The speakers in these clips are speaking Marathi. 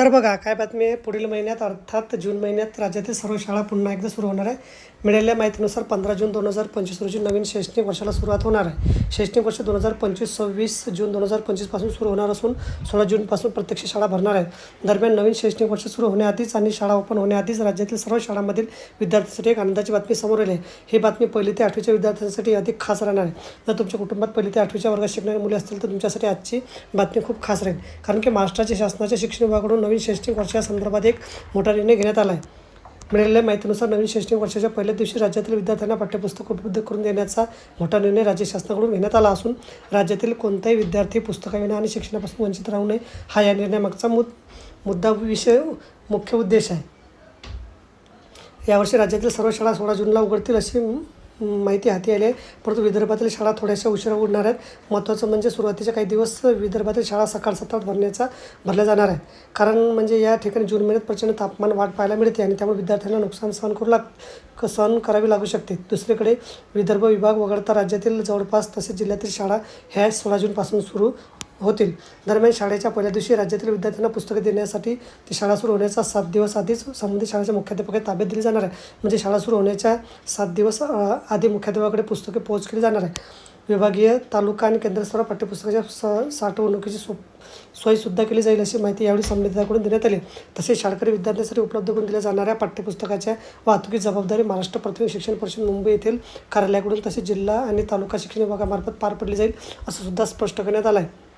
तर बघा काय बातमी आहे? पुढील महिन्यात अर्थात जून महिन्यात राज्यातील सर्व शाळा पुन्हा एकदा सुरू होणार आहे मिळालेल्या माहितीनुसार पंधरा जून दोन हजार पंचवीस रोजी नवीन शैक्षणिक वर्षाला सुरुवात होणार आहे. शैक्षणिक वर्ष दोन हजार पंचवीस सव्वीस जून दोन हजार पंचवीसपासून सुरू होणार असून सोळा जूनपासून प्रत्यक्ष शाळा भरणार आहेत. दरम्यान नवीन शैक्षणिक वर्ष सुरू होण्याआधीच आणि शाळा ओपन होण्याआधीच राज्यातील सर्व शाळांमधील विद्यार्थ्यांसाठी एक आनंदाची बातमी समोर आली आहे ही बातमी पहिली ते आठवीच्या विद्यार्थ्यांसाठी अधिक खास राहणार आहे. जर तुमच्या कुटुंबात पहिली ते आठवीच्या वर्गात शिकणारी मुले असतील तर तुमच्यासाठी आजची बातमी खूप खास राहील. कारण की महाराष्ट्राच्या शासनाच्या शिक्षण विभागाकडून नवीन शैक्षणिक संदर्भात एक मोठा निर्णय घेण्यात आला आहे. मिळालेल्या माहितीनुसार नवीन शैक्षणिक वर्षाच्या पहिल्या दिवशी राज्यातील विद्यार्थ्यांना पाठ्यपुस्तक उपलब्ध करून देण्याचा मोठा निर्णय राज्य शासनाकडून घेण्यात आला असून राज्यातील कोणताही विद्यार्थी पुस्तकाविना आणि शिक्षणापासून वंचित राहू नये हा या निर्णयामागचा मुद मुद्दा विषय मुख्य उद्देश आहे. यावर्षी राज्यातील सर्व शाळा सोळा जूनला उघडतील अशी माहिती हाती आली आहे. परंतु विदर्भातील शाळा थोड्याशा उशिरा उडणार आहेत. महत्त्वाचं म्हणजे सुरुवातीच्या काही दिवस विदर्भातील शाळा सकाळ सत्रात भरण्याचा भरल्या जाणार आहेत. कारण म्हणजे या ठिकाणी जून महिन्यात प्रचंड तापमान वाढ पाहायला मिळते आणि त्यामुळे विद्यार्थ्यांना नुकसान सहन करू लाग क- सहन करावी लागू शकते. दुसरीकडे विदर्भ विभाग वगळता राज्यातील जवळपास तसेच जिल्ह्यातील शाळा ह्या सोळा जूनपासून सुरू होतील. दरम्यान शाळेच्या पहिल्या दिवशी राज्यातील विद्यार्थ्यांना पुस्तके देण्यासाठी ती शाळा सुरू होण्याचा सात दिवस आधीच संबंधित शाळेच्या मुख्याध्यापकाच्या ताब्यात दिली जाणार आहे. म्हणजे शाळा सुरू होण्याच्या सात दिवस आधी मुख्याध्यापकाकडे पुस्तके पोहोच केली जाणार आहे. विभागीय तालुका आणि केंद्रस्तरावर पाठ्यपुस्तकाच्या स साठवणुकीची सो सोयीसुद्धा केली जाईल अशी माहिती यावेळी संबंधितांकडून देण्यात आली. तसेच शाळकरी विद्यार्थ्यांसाठी उपलब्ध करून दिल्या जाणाऱ्या पाठ्यपुस्तकाच्या वाहतुकीची जबाबदारी महाराष्ट्र प्राथमिक शिक्षण परिषद मुंबई येथील कार्यालयाकडून तसेच जिल्हा आणि तालुका शिक्षण विभागामार्फत पार पडली जाईल असं सुद्धा स्पष्ट करण्यात आलं आहे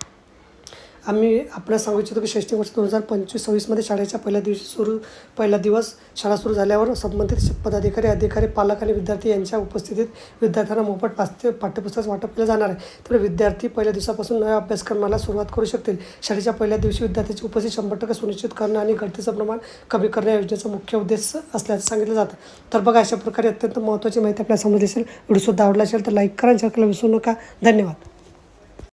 आम्ही आपल्याला सांगू इच्छितो की शैक्षणिक वर्ष दोन हजार पंचवीस सव्वीसमध्ये शाळेच्या पहिल्या दिवशी सुरू पहिला दिवस शाळा सुरू झाल्यावर संबंधित पदाधिकारी अधिकारी पालक आणि विद्यार्थी यांच्या उपस्थितीत विद्यार्थ्यांना मोफत पाठ्य पाठ्यपुस्तक वाटप केलं जाणार आहे. त्यामुळे विद्यार्थी पहिल्या दिवसापासून नव्या अभ्यासक्रमाला सुरुवात करू शकतील. शाळेच्या पहिल्या दिवशी विद्यार्थ्यांची उपस्थिती शंभर टक्के सुनिश्चित करणं आणि गळतीचं प्रमाण कमी करणं या योजनेचा मुख्य उद्देश असल्याचं सांगितलं जातं. तर बघा अशा प्रकारे अत्यंत महत्त्वाची माहिती आपल्याला समजली असेल व्हिडिओ सुद्धा आवडला असेल तर लाईक करा आणि विसरू नका. धन्यवाद.